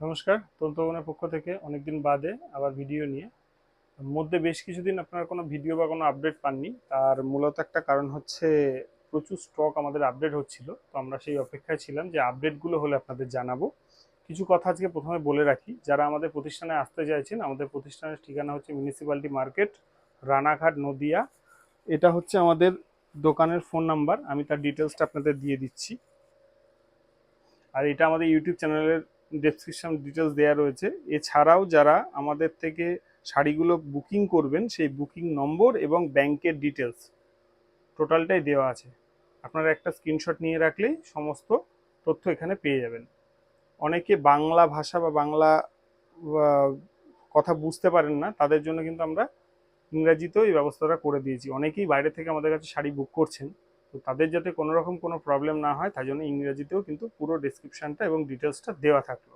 নমস্কার তন্ত্রবনের পক্ষ থেকে অনেকদিন বাদে আবার ভিডিও নিয়ে। মধ্যে বেশ কিছুদিন আপনারা কোনো ভিডিও বা কোনো আপডেট পাননি। তার মূলত একটা কারণ হচ্ছে প্রচুর স্টক আমাদের আপডেট হচ্ছিল। তো আমরা সেই অপেক্ষায় ছিলাম যে আপডেটগুলো হলে আপনাদের জানাব। কিছু কথা আজকে প্রথমে বলে রাখি, যারা আমাদের প্রতিষ্ঠানে আসতে চাইছেন, আমাদের প্রতিষ্ঠানের ঠিকানা হচ্ছে মিউনিসিপ্যালিটি মার্কেট রানাঘাট, নদিয়া। এটা হচ্ছে আমাদের দোকানের ফোন নাম্বার আমি তার ডিটেলসটা আপনাদের দিয়ে দিচ্ছি। আর এটা আমাদের ইউটিউব চ্যানেলের ডেসক্রিপশন ডিটেলস দেওয়া রয়েছে। এছাড়াও যারা আমাদের থেকে শাড়িগুলো বুকিং করবেন, সেই বুকিং নম্বর এবং ব্যাংকের ডিটেলস টোটালটাই দেওয়া আছে। আপনারা একটা স্ক্রিনশট নিয়ে রাখলেই সমস্ত তথ্য এখানে পেয়ে যাবেন। অনেকে বাংলা ভাষা বা বাংলা কথা বুঝতে পারেন না, তাদের জন্য কিন্তু আমরা ইংরাজিতেও এই ব্যবস্থাটা করে দিয়েছি। অনেকেই বাইরে থেকে আমাদের কাছে শাড়ি বুক করছেন। তো তাদের যাতে কোনো রকম কোনো প্রবলেম না হয় তাই জন্য ইংরেজিতেও কিন্তু পুরো ডেসক্রিপশনটা এবং ডিটেলসটা দেওয়া থাকল।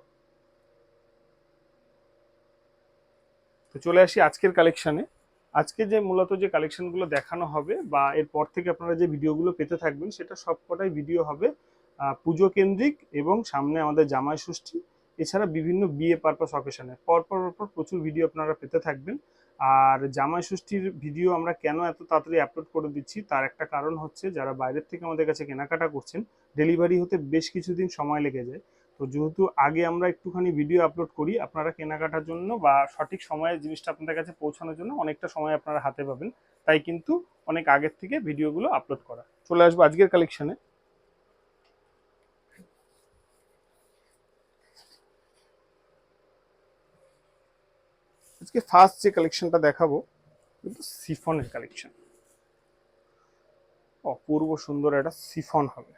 তো চলে আসি আজকের কালেকশানে আজকে যে মূলত যে কালেকশনগুলো দেখানো হবে বা এরপর থেকে আপনারা যে ভিডিওগুলো পেতে থাকবেন, সেটা সবকটাই ভিডিও হবে পুজো কেন্দ্রিক এবং সামনে আমাদের জামাই ষষ্ঠী। এছাড়া বিভিন্ন বিয়ে পারপাস অকেশনে পরপর পরপর প্রচুর ভিডিও আপনারা পেতে থাকবেন। আর জামাই ষষ্ঠীর ভিডিও আমরা কেন এত তাড়াতাড়ি আপলোড করে দিচ্ছি, তার একটা কারণ হচ্ছে যারা বাইরের থেকে আমাদের কাছে কেনাকাটা করছেন ডেলিভারি হতে বেশ কিছুদিন সময় লেগে যায়। তো যেহেতু আগে আমরা একটুখানি ভিডিও আপলোড করি, আপনারা কেনাকাটার জন্য বা সঠিক সময়ে জিনিসটা আপনাদের কাছে পৌঁছানোর জন্য অনেকটা সময় আপনারা হাতে পাবেন। তাই কিন্তু অনেক আগের থেকে ভিডিওগুলো আপলোড করা। চলে আসব আজকের কালেকশনে আজকে ফার্স্ট যে কালেকশনটা দেখাবো সিফনের কালেকশন অপূর্ব সুন্দর একটা সিফন হবে।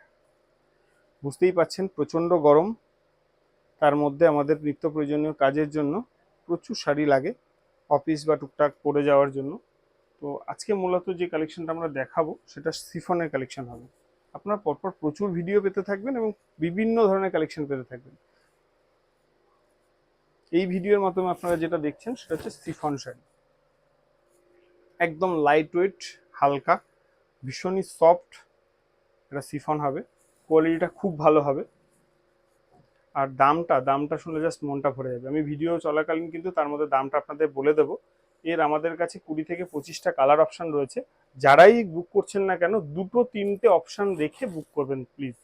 বুঝতেই পাচ্ছেন প্রচণ্ড গরম। তার মধ্যে আমাদের নিত্য প্রয়োজনীয় কাজের জন্য প্রচুর শাড়ি লাগে অফিস বা টুকটাক পরে যাওয়ার জন্য। তো আজকে মূলত যে কালেকশনটা আমরা দেখাবো, সেটা সিফনের কালেকশন হবে। আপনারা পরপর প্রচুর ভিডিও পেতে থাকবেন এবং বিভিন্ন ধরনের কালেকশন পেতে থাকবেন। এই ভিডিওর মাধ্যমে আপনারা যেটা দেখছেন সেটা হচ্ছে সিফন শাড়ি। একদম লাইট ওয়েট হালকা, ভীষণই সফট এটা সিফন হবে। কোয়ালিটিটা খুব ভালো হবে। আর দামটা দামটা শুনলে জাস্ট মনটা ভরে যাবে। আমি ভিডিও চলাকালীন কিন্তু তার মধ্যে দামটা আপনাদের বলে দেবো। এর আমাদের কাছে কুড়ি থেকে পঁচিশটা কালার অপশান রয়েছে। যারাই বুক করছেন না কেন, দুটো তিনটে অপশান দেখে বুক করবেন প্লিজ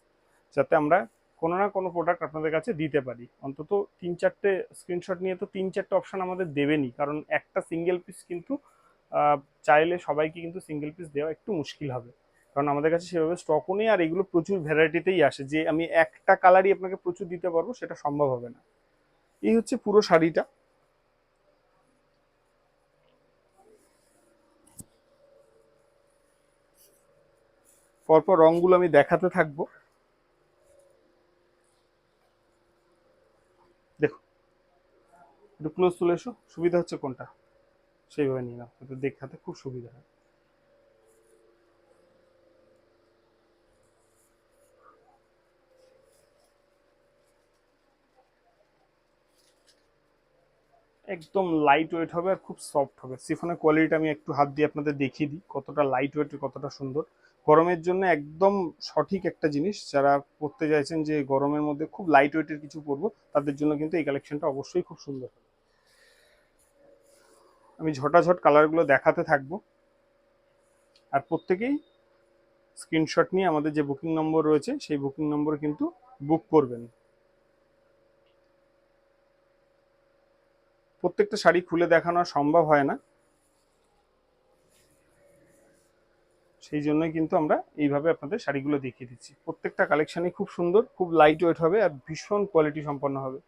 যাতে আমরা কোনো না কোনো প্রোডাক্ট আপনাদের কাছে দিতে পারি। অন্তত তিন চারটে স্ক্রিনশট নিয়ে তো তিন চারটে অপশান আমাদের দেবেনই। কারণ একটা সিঙ্গেল পিস কিন্তু চাইলে সবাইকে কিন্তু সিঙ্গেল পিস দেওয়া একটু মুশকিল হবে। কারণ আমাদের কাছে সেভাবে স্টকও নেই আর এগুলো প্রচুর ভ্যারাইটিতেই আসে। যে আমি একটা কালারই আপনাকে প্রচুর দিতে পারব, সেটা সম্ভব হবে না। এই হচ্ছে পুরো শাড়িটা। পরপর রংগুলো আমি দেখাতে থাকব দেখো একটু ক্লোজ চলে এসো। সুবিধা হচ্ছে কোনটা? সেইভাবে নিয়ে নাও। এতে দেখাতে খুব সুবিধা হয়। একদম লাইট ওয়েট হবে আর খুব সফট হবে। সিফনের কোয়ালিটিটা আমি একটু হাত দিয়ে আপনাদের দেখিয়ে দিই, কতটা লাইট ওয়েট কতটা সুন্দর। গরমের জন্য একদম সঠিক একটা জিনিস, যারা পরতে চাইছেন যে গরমের মধ্যে খুব লাইট ওয়েটের কিছু পরবো তাদের জন্য কিন্তু এই কালেকশনটা অবশ্যই খুব সুন্দর হবে। আমি ঝটাঝট কালারগুলো দেখাতে থাকব। আর প্রত্যেকেই স্ক্রিনশট নিয়ে আমাদের যে বুকিং নম্বর রয়েছে, সেই বুকিং নম্বর কিন্তু বুক করবেন। প্রত্যেকটা শাড়ি খুলে দেখানো সম্ভব হয় না। সেই জন্যই কিন্তু আমরা এইভাবে আপনাদের শাড়িগুলো দেখিয়ে দিচ্ছি। প্রত্যেকটা কালেকশনই খুব সুন্দর, খুব লাইট ওয়েট হবে আর ভীষণ কোয়ালিটি সম্পন্ন হবে।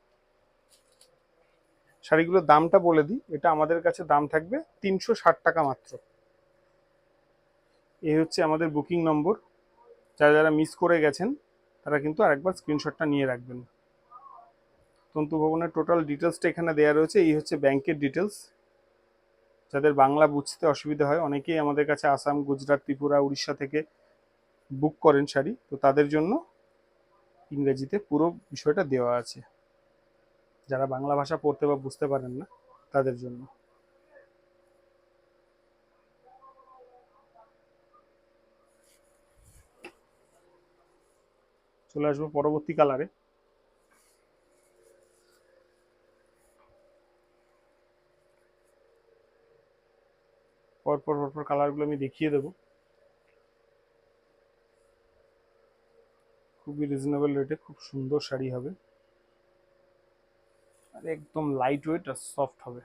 শাড়িগুলোর দামটা বলে দিই। এটা আমাদের কাছে দাম থাকবে তিনশো ষাট টাকা মাত্র। এই হচ্ছে আমাদের বুকিং নম্বর। যারা যারা মিস করে গেছেন, তারা কিন্তু আরেকবার স্ক্রিনশটটা নিয়ে রাখবেন। তন্তু ভবনের টোটাল ডিটেলসটা এখানে দেওয়া রয়েছে। এই হচ্ছে ব্যাংকের ডিটেলস। যাদের বাংলা বুঝতে অসুবিধা হয়, অনেকেই আমাদের কাছে আসাম, গুজরাট, ত্রিপুরা, উড়িষ্যা থেকে বুক করেন শাড়ি। তো তাদের জন্য ইংরেজিতে পুরো বিষয়টা দেওয়া আছে। যারা বাংলা ভাষা পড়তে বা বুঝতে পারেন না, তাদের জন্য। চলে আসব পরবর্তী কালারে পরপর পরপর কালারগুলো আমি দেখিয়ে দেবো। খুবই রিজনেবল রেটে খুব সুন্দর শাড়ি হবে। আর একদম লাইট ওয়েট আর সফট হবে।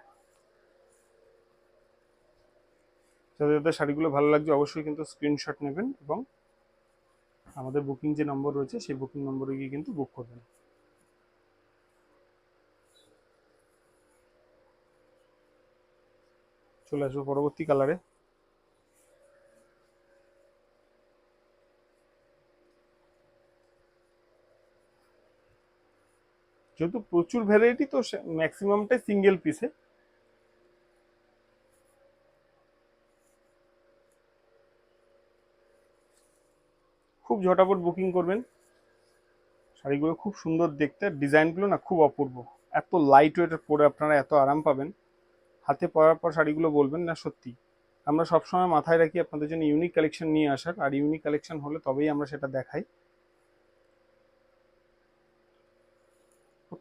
যাদের যাদের শাড়িগুলো ভালো লাগছে অবশ্যই কিন্তু স্ক্রিনশট নেবেন এবং আমাদের বুকিং যে নম্বর রয়েছে সেই বুকিং নম্বরে গিয়ে কিন্তু বুক করবেন। চলে আসব পরবর্তী কালারে যেহেতু প্রচুর ভ্যারাইটি তো ম্যাক্সিমামটাই সিঙ্গেল পিসে খুব ঝটাপট বুকিং করবেন। শাড়িগুলো খুব সুন্দর দেখতে। ডিজাইনগুলো না খুব অপূর্ব। এত লাইট ওয়েটের পরে আপনারা এত আরাম পাবেন। হাতে পরার পর শাড়িগুলো বলবেন না সত্যি। আমরা সবসময় মাথায় রাখি আপনাদের জন্য ইউনিক কালেকশন নিয়ে আসার। আর ইউনিক কালেকশন হলে তবেই আমরা সেটা দেখাই।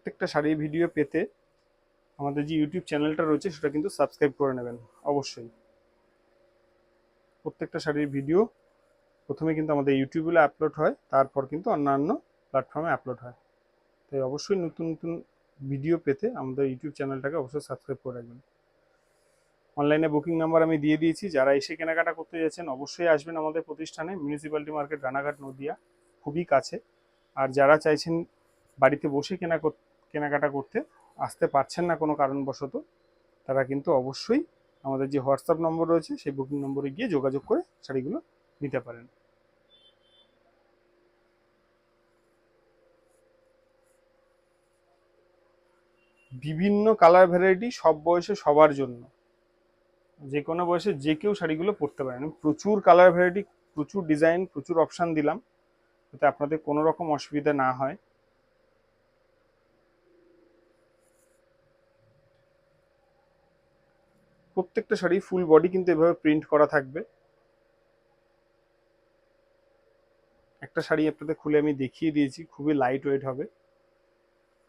প্রত্যেকটা শাড়ির ভিডিও পেতে আমাদের যে ইউটিউব চ্যানেলটা রয়েছে, সেটা কিন্তু সাবস্ক্রাইব করে নেবেন, অবশ্যই। প্রত্যেকটা শাড়ির ভিডিও প্রথমে কিন্তু আমাদের ইউটিউবে আপলোড হয়, তারপর কিন্তু অন্যান্য প্ল্যাটফর্মে আপলোড হয়। তাই অবশ্যই নতুন নতুন ভিডিও পেতে আমাদের ইউটিউব চ্যানেলটাকে অবশ্যই সাবস্ক্রাইব করে রাখবেন। অনলাইনে বুকিং নাম্বার আমি দিয়ে দিয়েছি, যারা এসে কেনাকাটা করতে যাচ্ছেন, অবশ্যই আসবেন আমাদের প্রতিষ্ঠানে মিউনিসিপ্যালিটি মার্কেট রানাঘাট, নদিয়া, খুবই কাছে। আর যারা চাইছেন বাড়িতে বসে কেনা কেনাকাটা করতে আসতে পারছেন না কোনো কারণবশত, তারা কিন্তু অবশ্যই আমাদের যে হোয়াটসঅ্যাপ নম্বর রয়েছে, সেই বুকিং নম্বরে গিয়ে যোগাযোগ করে শাড়িগুলো নিতে পারেন। বিভিন্ন কালার ভ্যারাইটি সব বয়সে সবার জন্য। যে কোনো বয়সে যে কেউ শাড়িগুলো পরতে পারেন। প্রচুর কালার ভ্যারাইটি, প্রচুর ডিজাইন, প্রচুর অপশান দিলাম। যাতে আপনাদের কোনো রকম অসুবিধা না হয়। প্রত্যেকটা শাড়ি ফুল বডি কিন্তু এভাবে প্রিন্ট করা থাকবে। একটা শাড়ি আপনাদের খুলে আমি দেখিয়ে দিয়েছি, খুবই লাইট ওয়েট হবে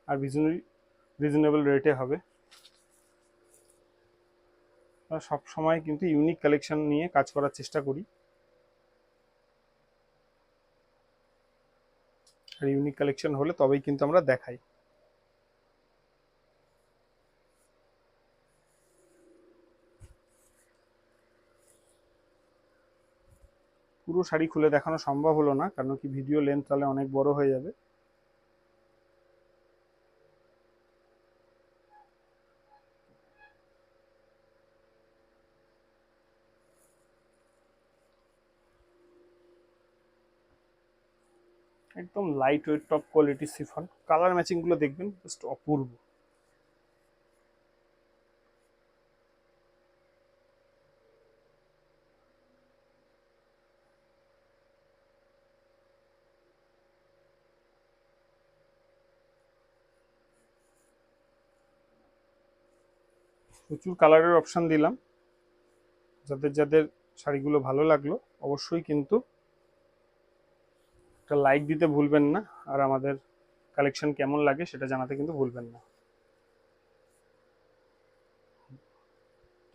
আর রিজনেবল রেটে হবে। সব সময় কিন্তু ইউনিক কালেকশন নিয়ে কাজ করার চেষ্টা করি। আর ইউনিক কালেকশন হলে তবেই কিন্তু আমরা দেখাই। পুরো শাড়ি খুলে দেখানো সম্ভব হলো না, কারণ কি ভিডিও লেন্থ তাহলে অনেক বড় হয়ে যাবে। একদম light weight top quality chiffon colour ম্যাচিংগুলো দেখবেন জাস্ট অপূর্ব। প্রচুর কালারের অপশান দিলাম। যাদের যাদের শাড়িগুলো ভালো লাগল, অবশ্যই কিন্তু একটা লাইক দিতে ভুলবেন না, আর আমাদের কালেকশন কেমন লাগে সেটা জানাতে কিন্তু ভুলবেন না।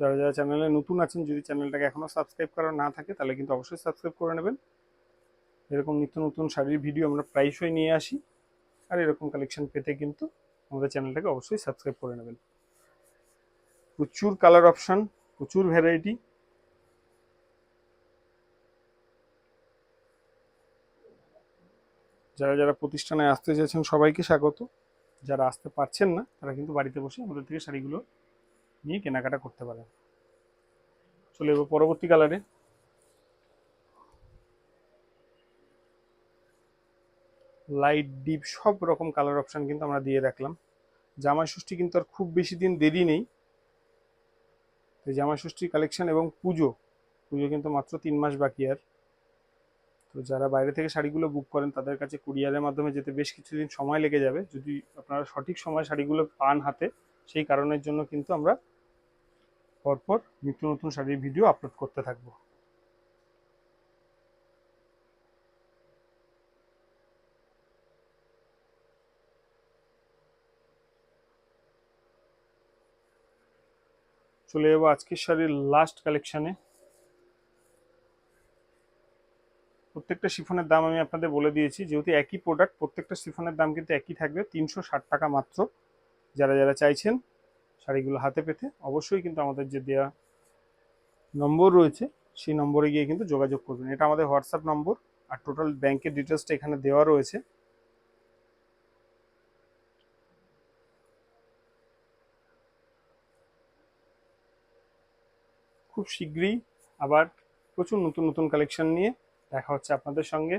যারা যারা চ্যানেলে নতুন আছেন, যদি চ্যানেলটাকে এখনও সাবস্ক্রাইব করা না থাকে, তাহলে কিন্তু অবশ্যই সাবস্ক্রাইব করে নেবেন। এরকম নিত্য নতুন শাড়ির ভিডিও আমরা প্রায়শই নিয়ে আসি, আর এরকম কালেকশন পেতে কিন্তু আমাদের চ্যানেলটাকে অবশ্যই সাবস্ক্রাইব করে নেবেন। প্রচুর কালার অপশন প্রচুর ভ্যারাইটি যারা যারা প্রতিষ্ঠানে আসতে চাইছেন, সবাইকে স্বাগত। যারা আসতে পারছেন না, তারা কিন্তু বাড়িতে বসে আমাদের থেকে শাড়িগুলো নিয়ে কেনাকাটা করতে পারেন। চলে যাব পরবর্তী কালারে লাইট ডিপ সব রকম কালার অপশন কিন্তু আমরা দিয়ে রাখলাম। জামাই ষষ্ঠী কিন্তু আর খুব বেশি দিন দেরি নেই। এই জামাষষ্ঠী কালেকশন এবং পুজো পুজো কিন্তু মাত্র তিন মাস বাকি আর। তো যারা বাইরে থেকে শাড়িগুলো বুক করেন, তাদের কাছে কুরিয়ারের মাধ্যমে যেতে বেশ কিছুদিন সময় লেগে যাবে। যদি আপনারা সঠিক সময় শাড়িগুলো পান হাতে, সেই কারণের জন্য কিন্তু আমরা পরপর নিত্য নতুন শাড়ির ভিডিও আপলোড করতে থাকব। চলে যাব আজকের শাড়ির লাস্ট কালেকশানে প্রত্যেকটা শিফনের দাম আমি আপনাদের বলে দিয়েছি, যেহেতু একই প্রোডাক্ট প্রত্যেকটা শিফনের দাম কিন্তু একই থাকবে, তিনশো ষাট টাকা মাত্র। যারা যারা চাইছেন শাড়িগুলো হাতে পেতে, অবশ্যই কিন্তু আমাদের যে দেওয়া নম্বর রয়েছে, সেই নম্বরে গিয়ে কিন্তু যোগাযোগ করবেন। এটা আমাদের হোয়াটসঅ্যাপ নম্বর, আর টোটাল ব্যাংকের ডিটেলসটা এখানে দেওয়া রয়েছে। খুব শীঘ্রই আবার প্রচুর নতুন নতুন কালেকশন নিয়ে দেখা হচ্ছে আপনাদের সঙ্গে।